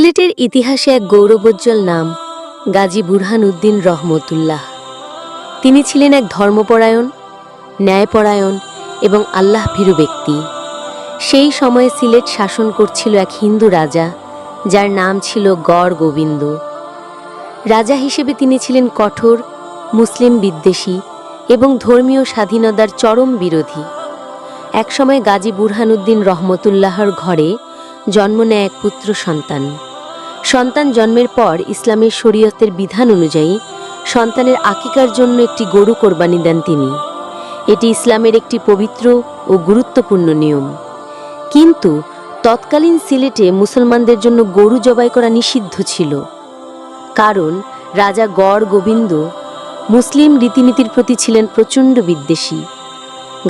সিলেটের ইতিহাসে এক গৌরবোজ্জ্বল নাম, গাজী বুরহান উদ্দিন রহমতুল্লাহ। তিনি ছিলেন এক ধর্মপরায়ণ, ন্যায়পরায়ণ এবং আল্লাহ ভীরু ব্যক্তি। সেই সময়ে সিলেট শাসন করছিল এক হিন্দু রাজা, যার নাম ছিল গড় গোবিন্দ। রাজা হিসেবে তিনি ছিলেন কঠোর, মুসলিম বিদ্বেষী এবং ধর্মীয় স্বাধীনতার চরম বিরোধী। একসময় গাজী বুরহানুদ্দিন রহমতুল্লাহর ঘরে জন্ম নেয় এক পুত্র সন্তান। সন্তান জন্মের পর ইসলামের শরীয়তের বিধান অনুযায়ী সন্তানের আকিকার জন্য একটি গরু কোরবানি দেন তিনি। এটি ইসলামের একটি পবিত্র ও গুরুত্বপূর্ণ নিয়ম। কিন্তু তৎকালীন সিলেটে মুসলমানদের জন্য গরু জবাই করা নিষিদ্ধ ছিল। কারণ রাজা গড় গোবিন্দ মুসলিম রীতিনীতির প্রতি ছিলেন প্রচণ্ড বিদ্বেষী।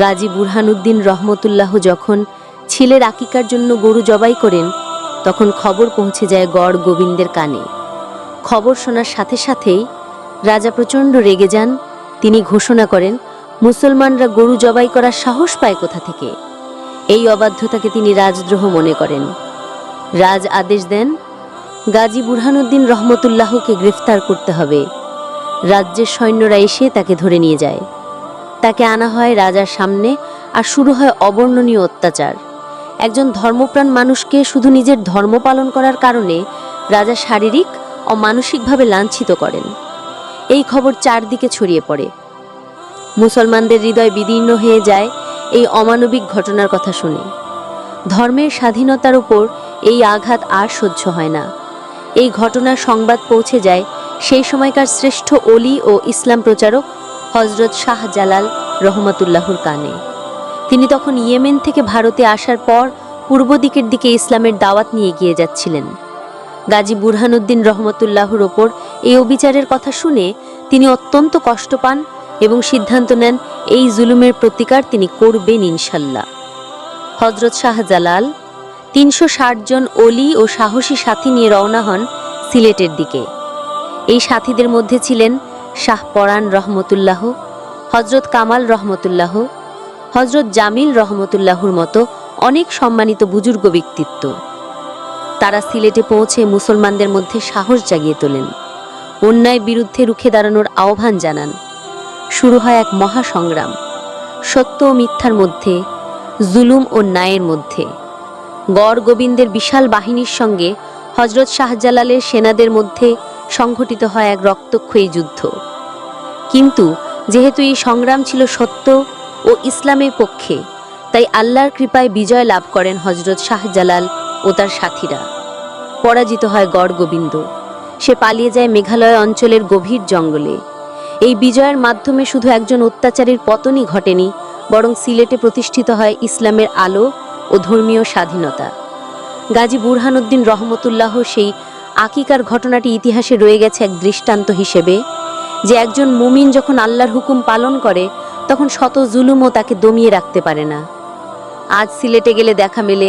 গাজী বুরহানুদ্দিন রহমতুল্লাহ যখন ছেলের আকিকার জন্য গরু জবাই করেন তখন খবর পৌঁছে যায় গড় গোবিন্দের কানে। খবর শোনার সাথে সাথেই রাজা প্রচণ্ড রেগে যান। তিনি ঘোষণা করেন, মুসলমানরা গরু জবাই করার সাহস পায় কোথা থেকে? এই অবাধ্যতাকে তিনি রাজদ্রোহ মনে করেন। রাজ আদেশ দেন, গাজী বুরহানুদ্দিন রহমতুল্লাহকে গ্রেফতার করতে হবে। রাজ্যের সৈন্যরা এসে তাকে ধরে নিয়ে যায়। তাকে আনা হয় রাজার সামনে আর শুরু হয় অবর্ণনীয় অত্যাচার। একজন ধর্মপ্রাণ মানুষকে শুধু নিজের ধর্ম পালন করার কারণে রাজা শারীরিক ও মানসিকভাবে লাঞ্ছিত করেন। এই খবর চারদিকে ছড়িয়ে পড়ে। মুসলমানদের হৃদয় বিদীর্ণ হয়ে যায় এই অমানবিক ঘটনার কথা শুনে। ধর্মের স্বাধীনতার উপর এই আঘাত আর সহ্য হয় না। এই ঘটনার সংবাদ পৌঁছে যায় সেই সময়কার শ্রেষ্ঠ অলি ও ইসলাম প্রচারক হজরত শাহ জালাল রহমতুল্লাহর কানে। তিনি তখন ইয়েমেন থেকে ভারতে আসার পর পূর্ব দিকের দিকে ইসলামের দাওয়াত নিয়ে গিয়ে যাচ্ছিলেন। গাজী বুরহানুদ্দিন রহমতুল্লাহর ওপর এই অবিচারের কথা শুনে তিনি অত্যন্ত কষ্ট পান এবং সিদ্ধান্ত নেন এই জুলুমের প্রতিকার তিনি করবেন ইনশাল্লাহ। হজরত শাহজালাল তিনশো জন অলি ও সাহসী সাথী নিয়ে রওনা হন সিলেটের দিকে। এই সাথীদের মধ্যে ছিলেন শাহ পরাণ রহমতুল্লাহ হজরত কামাল রহমতুল্লাহ হজরত জামিল রহমতুল্লাহর মতো অনেক সম্মানিত বুজুর্গ ব্যক্তিত্ব। তারা সিলেটে পৌঁছে মুসলমানদের মধ্যে সাহস জাগিয়ে তোলেন। অন্যায় বিরুদ্ধে রুখে দাঁড়ানোর আহ্বান জানান। শুরু হয় এক মহাসংগ্রাম। সত্য ও মিথ্যার মধ্যে, জুলুম ও ন্যায়ের মধ্যে। গড় গোবিন্দের বিশাল বাহিনীর সঙ্গে হজরত শাহজালালের সেনাদের মধ্যে সংঘটিত হয় এক রক্তক্ষয়ী যুদ্ধ। কিন্তু যেহেতু এই সংগ্রাম ছিল সত্য ও ইসলামের পক্ষে। তাই আল্লাহর কৃপায় বিজয় লাভ করেন হজরত শাহজালাল ও তার সাথীরা। পরাজিত হয় গড় গোবিন্দ। সে পালিয়ে যায় মেঘালয় অঞ্চলের গভীর জঙ্গলে। এই বিজয়ের মাধ্যমে শুধু একজন অত্যাচারীর পতনই ঘটেনি, বরং সিলেটে প্রতিষ্ঠিত হয় ইসলামের আলো ও ধর্মীয় স্বাধীনতা। গাজী বুরহানুদ্দিন রহমতুল্লাহ সেই আকিকার ঘটনাটি ইতিহাসে রয়ে গেছে এক দৃষ্টান্ত হিসেবে, যে একজন মুমিন যখন আল্লাহর হুকুম পালন করে তখন শত জুলুমও তাকে দমিয়ে রাখতে পারে না। আজ সিলেটে গেলে দেখা মেলে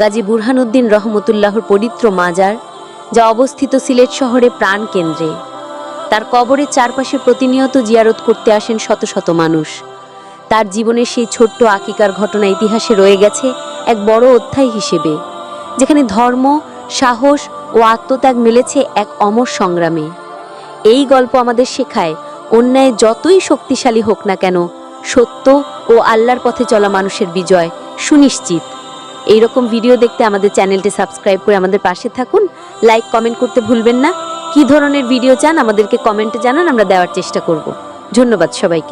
গাজী বুরহানুদ্দিন রহমতুল্লাহর পবিত্র মাজার, যা অবস্থিত সিলেট শহরে প্রাণ কেন্দ্রে। তার কবরের চারপাশে প্রতিনিয়ত জিয়ারত করতে আসেন শত শত মানুষ। তার জীবনের সেই ছোট্ট আকিকার ঘটনা ইতিহাসে রয়ে গেছে এক বড় অধ্যায় হিসেবে, যেখানে ধর্ম, সাহস ও আত্মত্যাগ মিলেছে এক অমর সংগ্রামে। এই গল্প আমাদের শেখায় অন্যায় যতই শক্তিশালী হোক না কেন সত্য ও আল্লাহর পথে চলা মানুষের বিজয় সুনিশ্চিত। এইরকম ভিডিও দেখতে আমাদের চ্যানেলটি সাবস্ক্রাইব করে আমাদের পাশে থাকুন। লাইক, কমেন্ট করতে ভুলবেন না। কি ধরনের ভিডিও চান আমাদেরকে কমেন্টে জানান, আমরা দেওয়ার চেষ্টা করব। ধন্যবাদ সবাইকে।